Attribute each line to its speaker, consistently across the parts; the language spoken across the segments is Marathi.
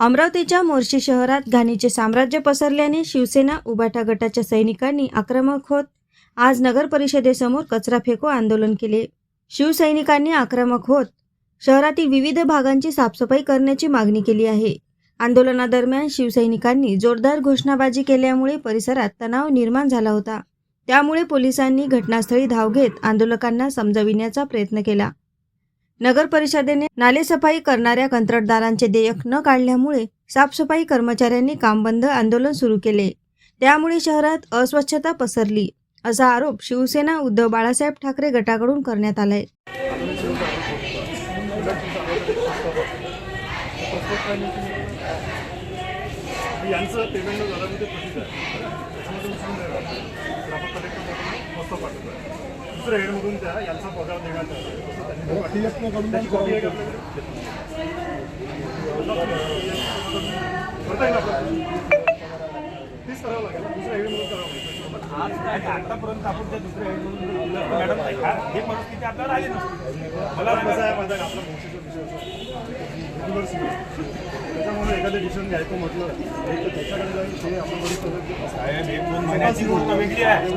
Speaker 1: अमरावतीच्या मोर्शी शहरात घाणीचे साम्राज्य पसरल्याने शिवसेना उबाटा गटाच्या सैनिकांनी आक्रमक होत आज नगर परिषदेसमोर कचरा फेको आंदोलन केले. शिवसैनिकांनी आक्रमक होत शहरातील विविध भागांची साफसफाई करण्याची मागणी केली आहे. आंदोलनादरम्यान शिवसैनिकांनी जोरदार घोषणाबाजी केल्यामुळे परिसरात तणाव निर्माण झाला होता. त्यामुळे पोलिसांनी घटनास्थळी धाव घेत आंदोलकांना समजविण्याचा प्रयत्न केला. नगर परिषदेने नालेसफाई करणाऱ्या कंत्राटदारांचे देयक न काढल्यामुळे साफसफाई कर्मचाऱ्यांनी काम बंद आंदोलन सुरू केले. त्यामुळे शहरात अस्वच्छता पसरली असा आरोप शिवसेना उद्धव बाळासाहेब ठाकरे गटाकडून करण्यात आलाय.
Speaker 2: यांचं पेमेंट घरामध्ये आहे दुसऱ्या हेडमधून त्या यांचा पगार देण्यात? तीच करावं लागेल दुसऱ्या हेडमधून करावं लागेल
Speaker 3: आतापर्यंत आपण त्या दुसऱ्या बोललो असतो, मॅडम हे परिस्थिती आपल्याला आली नसती मला
Speaker 2: कसं आहे माझा आपला मोशीचा विषय असतो रेग्युलर सिरियस त्याच्यामुळे एखादं डिसिजन घ्यायचं म्हटलं एक तर त्याच्याकडे जाऊन ते आपण बघितलं
Speaker 3: वेगळी आहे.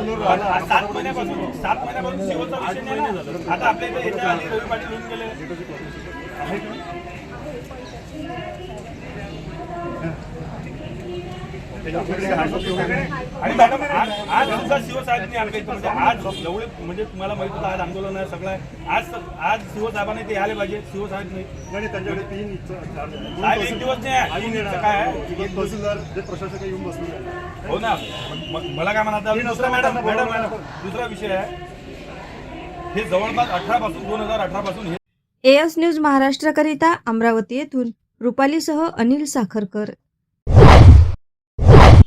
Speaker 3: आणि मॅडम आज आज सुद्धा शिवसाहेबांनी म्हणजे आज एवढे म्हणजे तुम्हाला माहीत होतं आज आंदोलन आहे सगळं आहे. आज आज शिवसाहेबांनी ते आले पाहिजे शिवसाहेब नाही
Speaker 2: नाही त्यांच्याकडे तीन
Speaker 3: साहेब एक दिवस नाही. काय आहे?
Speaker 2: एक तहसीलदार जे प्रशासक येऊन बसलेले आहे.
Speaker 3: हो ना. मग मला काय म्हणायचं दुसरा मॅडम मॅडम दुसरा विषय आहे. हे जवळपास अठरा पासून दोन हजार अठरा पासून हे
Speaker 1: एएस न्यूज महाराष्ट्रकरिता अमरावती येथून रुपालीसह अनिल साखरकर.